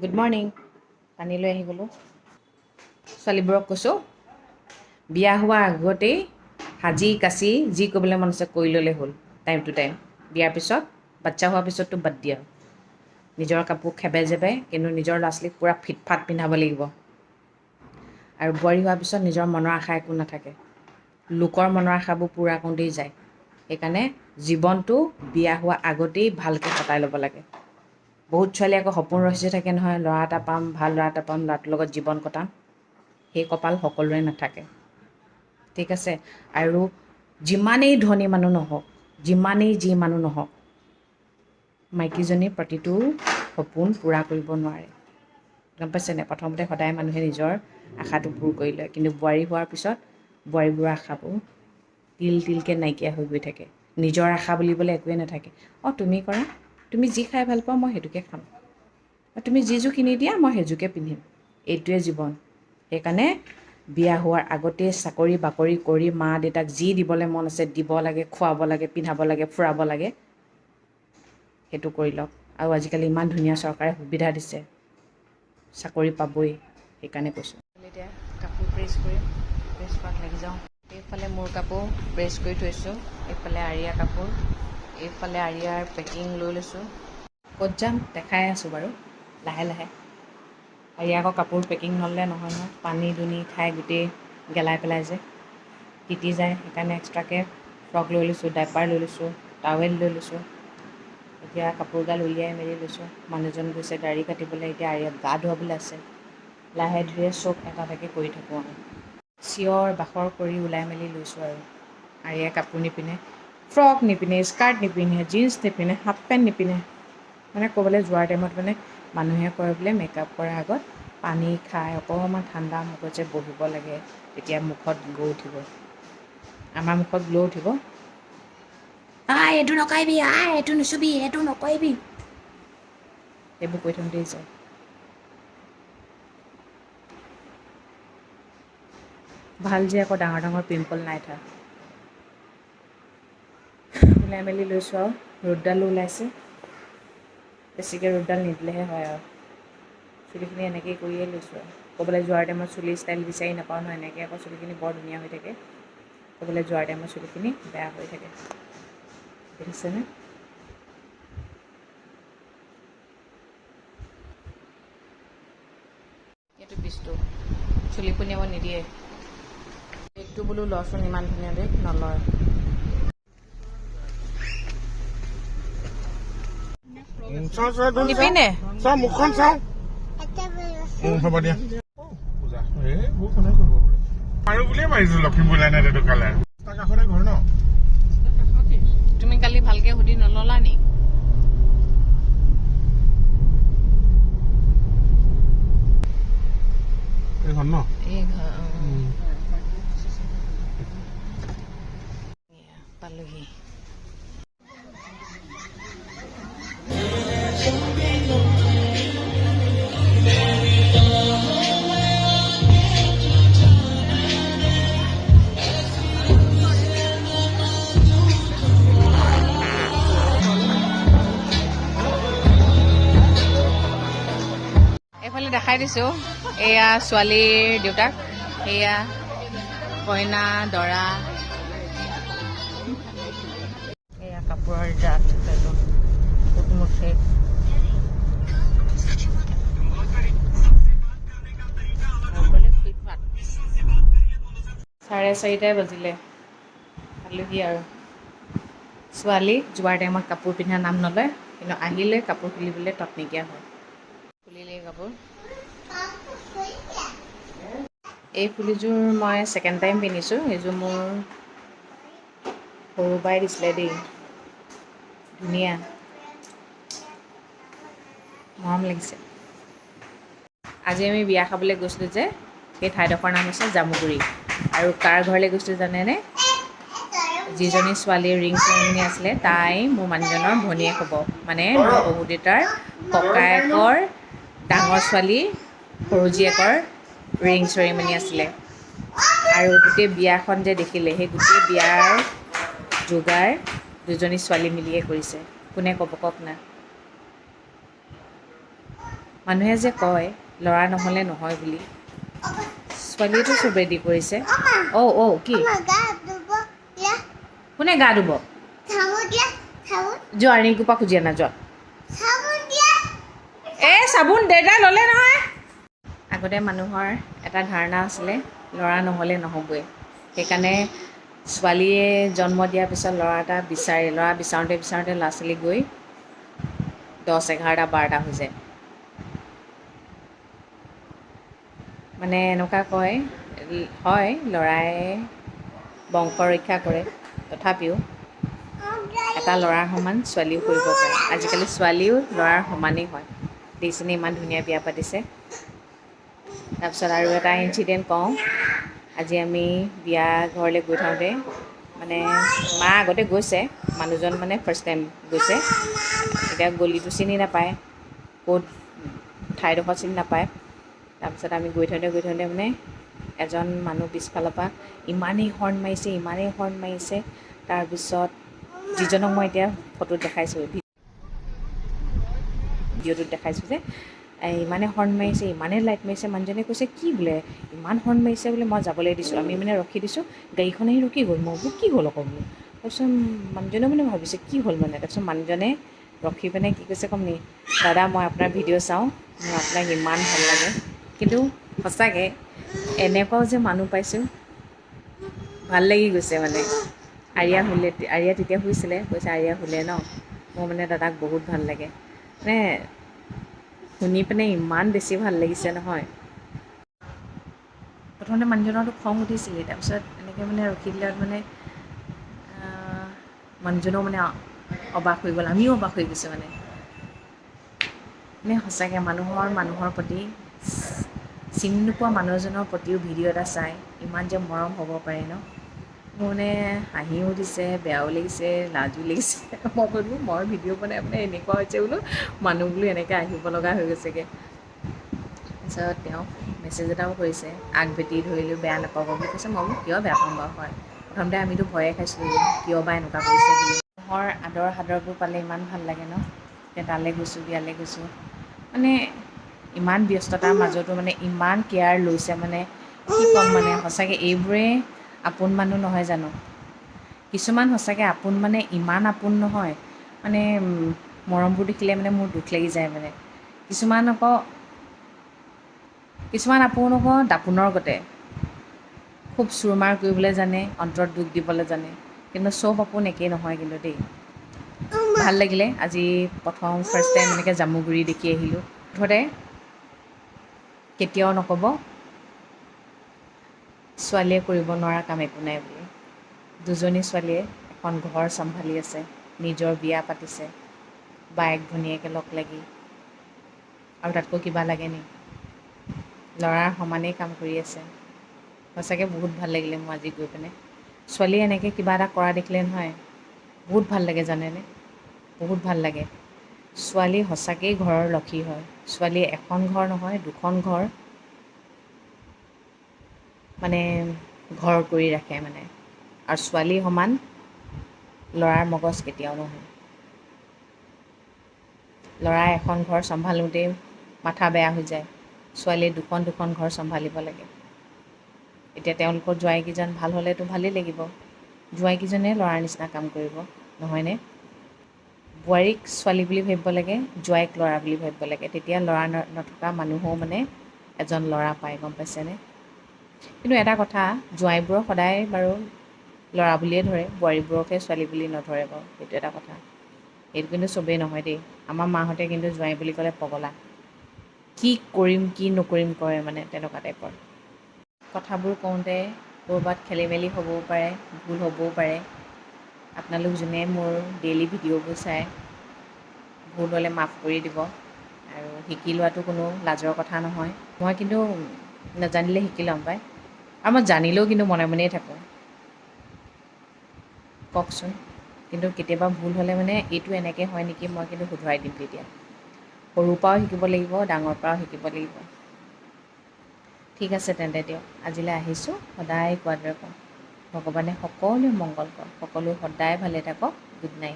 Good morning পানী লৈ আহি গ'লোঁ ছোৱালীবোৰক কৈছোঁ বিয়া হোৱাৰ আগতেই সাজি কাচি যি কৰিবলৈ মন আছে কৰি ল'লে হ'ল টাইম টু টাইম বিয়াৰ পিছত বাচ্ছা হোৱাৰ পিছততো বাদ দিয়া নিজৰ কাপোৰ খেবে জেবে কিন্তু নিজৰ ল'ৰা ছোৱালীক পূৰা ফিটফাট পিন্ধাব লাগিব আৰু বোৱাৰী হোৱাৰ পিছত নিজৰ মনৰ আশা একো নাথাকে লোকৰ মনৰ আশাবোৰ পূৰা কৰোঁতেই যায় সেইকাৰণে জীৱনটো বিয়া হোৱাৰ আগতেই ভালকৈ কটাই ল'ব লাগে বহুত ছোৱালী আকৌ সপোন ৰচি থাকে নহয় ল'ৰা এটা পাম ভাল ল'ৰা এটা পাম ল'ৰাটোৰ লগত জীৱন কটাম সেই কপাল সকলোৰে নাথাকে। ঠিক আছে? আৰু যিমানেই ধনী মানুহ নহওক যিমানেই যি মানুহ নহওক মাইকীজনীৰ প্ৰতিটো সপোন পূৰা কৰিব নোৱাৰে। গম পাইছেনে প্ৰথমতে সদায় মানুহে নিজৰ আশাটো পূৰ কৰি লয়। কিন্তু বোৱাৰী হোৱাৰ পিছত বোৱাৰীবোৰৰ আশাবোৰ তিল তিলকৈ নাইকিয়া হৈ গৈ থাকে। নিজৰ আশা বুলিবলৈ একোৱে নাথাকে। অঁ তুমি কৰা। তুমি যি খাই ভাল পোৱা মই সেইটোকে খাম। তুমি যিযোৰ কিনি দিয়া মই সেইযোৰকে পিন্ধিম। এইটোৱে জীৱন। সেইকাৰণে বিয়া হোৱাৰ আগতেই চাকৰি বাকৰি কৰি মা দেউতাক যি দিবলৈ মন আছে দিব লাগে খুৱাব লাগে পিন্ধাব লাগে ফুৰাব লাগে সেইটো কৰি লওক। আৰু আজিকালি ইমান ধুনীয়া চৰকাৰে সুবিধা দিছে। চাকৰি পাবই সেইকাৰণে কৈছোঁ। এতিয়া কাপোৰ প্ৰেছ কৰিম প্ৰেছ কৰাত লাগি যাওঁ। এইফালে মোৰ কাপোৰ প্ৰেছ কৰি থৈছোঁ এইফালে আৰিয়া কাপোৰ। এইফালে আৰিয়াৰ পেকিং লৈ লৈছোঁ। ক'ত যাম দেখাই আছোঁ বাৰু লাহে লাহে। আৰিয়া আকৌ কাপোৰ পেকিং নল'লে নহয় নহয় পানী দুনি খাই গোটেই গেলাই পেলাই যে। তিতি যায় সেইকাৰণে এক্সট্ৰাকৈ ফ্ৰক লৈ লৈছোঁ ডাইপাৰ লৈ লৈছোঁ টাৱেল লৈ লৈছোঁ। এতিয়া কাপোৰগাল উলিয়াই মেলি লৈছোঁ। মানুহজন গৈছে দাড়ি কাটিবলৈ এতিয়া আৰিয়াক গা ধুৱাবলৈ আছে। লাহে ধীৰে চব এটা এটাকৈ কৰি থাকোঁ আৰু চিঞৰ বাখৰ কৰি ওলাই মেলি লৈছোঁ আৰু। আৰিয়াই কাপোৰ নিপিন্ধে। ফ্ৰক নিপিন্ধে স্কাৰ্ট নিপিন্ধে জিন্স নিপিন্ধে হাফ পেণ্ট নিপিন্ধে। মানে ক'ৰবালৈ যোৱাৰ টাইমত মানে মানুহে কয় বোলে মেকআপ কৰাৰ আগত পানী খাই অকণমান ঠাণ্ডা মগজে বহিব লাগে তেতিয়া মুখত গ্ল' উঠিব। আমাৰ মুখত গ্ল' উঠিব। আই এইটো নকৰিবি আই এইটো নুচুবি এইটো নকৰিবি। সেইবোৰ কৈ থাকোঁতেই যায় ভাল যে আকৌ ডাঙৰ ডাঙৰ পিম্পল নাই থা ওলাই মেলি লৈছোঁ আৰু। ৰ'দডালো ওলাইছে। বেছিকৈ ৰ'দডাল নিদিলেহে হয় আৰু। চুলিখিনি এনেকেই কৰিয়ে লৈছোঁ আৰু। ক'ৰবালৈ যোৱাৰ টাইমত চুলি ষ্টাইল বিচাৰি নাপাওঁ নহয় এনেকৈ আকৌ চুলিখিনি বৰ ধুনীয়া হৈ থাকে। ক'ৰবালৈ যোৱাৰ টাইমত চুলিখিনি বেয়া হৈ থাকে। দেখিছেনে এইটো পিচটো চুলি পুনিয়াব নিদিয়ে। বেগটো বোলো লচোন ইমান ধুনীয়া বেগ নলয়। উম, চাওঁ চাওঁ ধৰি চাওঁ। নিপিন্ধে চাওঁ মুখখন চাওঁ হ'ব দিয়া মাৰো বুলিয়ে মাৰিছো লখিমপুৰ লাইন এইটো কালাৰ তাৰ কাষতে ঘৰ ন তুমি কালি ভালকৈ সুধি নল'লা নি এইখন ন এই ঘৰ অঁ। এয়া, পালোহি দেখাই দিছোঁ। এয়া ছোৱালীৰ দেউতাক এয়া কইনা দৰা। এয়া কাপোৰৰ জাত ফুটমুঠি চাৰে চাৰিটাই বাজিলে। পালোহি আৰু ছোৱালী যোৱাৰ টাইমত কাপোৰ পিন্ধা নাম নলয় কিন্তু আহিলে কাপোৰ খুলিবলৈ তত নাইকিয়া হয়। খুলিলেই কাপোৰ। এই ফুলিযোৰ মই ছেকেণ্ড টাইম পিন্ধিছোঁ এইযোৰ মোৰ সৰু বাই দিছিলে দেই। ধুনীয়া। মৰম লাগিছে। আজি আমি বিয়া খাবলৈ গৈছিলোঁ যে সেই ঠাইডোখৰ নাম হৈছে জামুগুৰি। আৰু কাৰ ঘৰলৈ গৈছিলোঁ জানেনে? যিজনী ছোৱালীৰ ৰিং চেৰেমনি আছিলে তাই মোৰ মানুহজনৰ ভনীয়েক হ'ব। মানে মোৰ শহু দেউতাৰ ককায়েকৰ ডাঙৰ ছোৱালী সৰু জীয়েকৰ ৰিং চেৰেমনি আছিলে। আৰু গোটেই বিয়াখন যে দেখিলে সেই গোটেই বিয়াৰ যোগাৰ দুজনী ছোৱালী মিলিয়ে কৰিছে। কোনে ক'ব কওক না? মানুহে যে কয় ল'ৰা নহ'লে নহয় বুলি। ছোৱালীয়েতো চব ৰেডি কৰিছে। অ' অ' কি? কোনে গা ধুব? যোৱা ৰিংকুপা খুজি আনা যোৱা। এই চাবোন দেউতাই ল'লে নহয়। আগতে মানুহৰ এটা ধাৰণা আছিলে ল'ৰা নহ'লে নহ'বই। সেইকাৰণে ছোৱালীয়ে জন্ম দিয়াৰ পিছত ল'ৰা এটা বিচাৰে ল'ৰা বিচাৰোঁতে বিচাৰোঁতে ল'ৰা ছোৱালী গৈ দহ এঘাৰটা বাৰটা হৈ যায়। মানে এনেকুৱা কয় হয় ল'ৰাই বংশ ৰক্ষা কৰে। তথাপিও এটা ল'ৰাৰ সমান ছোৱালীও কৰিব পাৰে। আজিকালি ছোৱালীও ল'ৰাৰ সমানেই হয়। দেখিছেনে ইমান ধুনীয়া বিয়া পাতিছে। তাৰপিছত আৰু এটা ইনচিডেণ্ট কওঁ। আজি আমি বিয়া ঘৰলৈ গৈ থাকোঁতে মানে মা আগতে গৈছে মানুহজন মানে ফাৰ্ষ্ট টাইম গৈছে। এতিয়া গলিটো চিনি নাপায় ক'ত ঠাইডোখৰ চিনি নাপায়। তাৰপিছত আমি গৈ থাকোঁতে গৈ থাকোঁতে মানে এজন মানুহ পিছফালৰ পৰা ইমানেই হৰ্ণ মাৰিছে ইমানেই হৰ্ণ মাৰিছে। তাৰপিছত যিজনক মই এতিয়া ফটোত দেখাইছোঁ ভিডিঅ'টোত দেখাইছোঁ যে ইমানে হৰ্ণ মাৰিছে ইমানে লাইট মাৰিছে মানুহজনে কৈছে কি বোলে? ইমান হৰ্ণ মাৰিছে বোলে মই যাবলৈ দিছোঁ আমি মানে ৰখি দিছোঁ গাড়ীখন আহি ৰখি গ'ল। মই বোলো কি হ'ল আকৌ বোলো? তাৰপিছত মানুহজনে মানে ভাবিছে কি হ'ল মানে? তাৰপিছত মানুহজনে ৰখি পিনে কি কৈছে ক'ম নি দাদা মই আপোনাৰ ভিডিঅ' চাওঁ মোৰ আপোনাক ইমান ভাল লাগে। কিন্তু সঁচাকৈ এনেকুৱাও যে মানুহ পাইছোঁ ভাল লাগি গৈছে মানে। আৰিয়া শুলে আৰিয়া তেতিয়া শুইছিলে কৈছে আৰিয়া শুলে ন? মোৰ মানে দাদাক বহুত ভাল লাগে। মানে শুনি পিনে ইমান বেছি ভাল লাগিছে নহয়। প্ৰথমতে মানুহজনৰতো খং উঠিছিলেই তাৰপিছত এনেকৈ মানে ৰখি দিলত মানে মানুহজনেও মানে অবাক হৈ গ'ল আমিও অবাক হৈ গৈছোঁ মানে। মানে সঁচাকৈ মানুহৰ মানুহৰ প্ৰতি চিনি নোপোৱা মানুহ এজনৰ প্ৰতিও ভিডিঅ' এটা চাই ইমান যে মৰম হ'ব পাৰে ন? মানে হাঁহিও উঠিছে বেয়াও লাগিছে লাজো লাগিছে। মই বোলো মই ভিডিঅ' বনাই মানে এনেকুৱা হৈছে বোলো মানুহ বোলো এনেকৈ আহিব লগা হৈ গৈছেগৈ। তাৰপিছত তেওঁ মেছেজ এটাও কৰিছে আগভেটি ধৰিলেও বেয়া নাপাব বুলি কৈছে। মই বোলো কিয় বেয়া পাম বাৰু হয়? প্ৰথমতে আমিতো ভয়ে খাইছিলোঁ কিয় বা এনেকুৱা কৰিছে বুলি। মানুহৰ আদৰ সাদৰবোৰ পালে ইমান ভাল লাগে ন? এতিয়া তালৈ গৈছোঁ বিয়ালৈ গৈছোঁ। মানে ইমান ব্যস্ততাৰ মাজতো মানে ইমান কেয়াৰ লৈছে মানে কি ক'ম মানে? সঁচাকৈ এইবোৰে আপোন মানুহ নহয় জানো? কিছুমান সঁচাকৈ আপোন মানে ইমান আপোন নহয় মানে মৰমবোৰ দেখিলে মানে মোৰ দুখ লাগি যায় মানে। কিছুমান আকৌ কিছুমান আপোন আকৌ দাপোনৰ গতে। খুব চুৰমাৰ কৰিবলৈ জানে অন্তৰত দুখ দিবলৈ জানে কিন্তু চব আপোন একেই নহয় কিন্তু দেই। ভাল লাগিলে আজি প্ৰথম ফাৰ্ষ্ট টাইম এনেকৈ জামুগুৰি দেখি আহিলোঁ। মুঠতে কেতিয়াও নক'ব। ছোৱালীয়ে কৰিব নোৱাৰা কাম একো নাই বুলি। দুজনী ছোৱালীয়ে এখন ঘৰ চম্ভালি আছে নিজৰ বিয়া পাতিছে বায়েক ভনীয়েকে লগ লাগি। আৰু তাতকৈ কিবা লাগে নি? ল'ৰাৰ সমানেই কাম কৰি আছে। সঁচাকৈ বহুত ভাল লাগিলে মোৰ আজি গৈ পিনে। ছোৱালীয়ে এনেকৈ কিবা এটা কৰা দেখিলে নহয় বহুত ভাল লাগে জানেনে? বহুত ভাল লাগে। ছোৱালী সঁচাকেই ঘৰৰ লক্ষী হয়। ছোৱালী এখন ঘৰ নহয় দুখন ঘৰ মানে ঘৰ কৰি ৰাখে মানে। আৰু ছোৱালী সমান ল'ৰাৰ মগজ কেতিয়াও নহয়। ল'ৰাই এখন ঘৰ চম্ভালোতেই মাথা বেয়া হৈ যায়। ছোৱালীয়ে দুখন দুখন ঘৰ চম্ভালিব লাগে। এতিয়া তেওঁলোকৰ জোৱাইকেইজন ভাল হ'লেতো ভালেই লাগিব। জোৱাইকেইজনে ল'ৰাৰ নিচিনা কাম কৰিব নহয়নে? বোৱাৰীক ছোৱালী বুলি ভাবিব লাগে জোৱাইক ল'ৰা বুলি ভাবিব লাগে। তেতিয়া ল'ৰা নথকা মানুহো মানে এজন ল'ৰা পায় গম পাইছেনে? কিন্তু এটা কথা জোৱাইবোৰক সদায় বাৰু ল'ৰা বুলিয়ে ধৰে বোৱাৰীবোৰকহে ছোৱালী বুলি নধৰে বাৰু সেইটো এটা কথা। সেইটো কিন্তু চবেই নহয় দেই। আমাৰ মাহঁতে কিন্তু জোৱাই বুলি ক'লে পগলা। কি কৰিম কি নকৰিম কৰে মানে তেনেকুৱা টাইপৰ। কথাবোৰ কওঁতে ক'ৰবাত খেলি মেলি হ'বও পাৰে ভুল হ'বও পাৰে। আপোনালোক যোনে মোৰ ডেইলি ভিডিঅ'বোৰ চাই ভুল হ'লে মাফ কৰি দিব। আৰু শিকি লোৱাটো কোনো লাজৰ কথা নহয়। মই কিন্তু নাজানিলে শিকি ল'ম পাই। আৰু মই জানিলেও কিন্তু মনে মনেই থাকোঁ। কওকচোন কিন্তু কেতিয়াবা ভুল হ'লে মানে এইটো এনেকৈ হয় নেকি মই কিন্তু শুধৰাই দিম তেতিয়া। সৰুৰ পৰাও শিকিব লাগিব ডাঙৰ পৰাও শিকিব লাগিব। ঠিক আছে তেন্তে দিয়ক আজিলৈ আহিছোঁ সদায় কোৱাৰ দৰে কওঁ। ভগৱানে সকলোৱে মংগল কৰক সকলো সদায় ভালে থাকক গুড নাইট।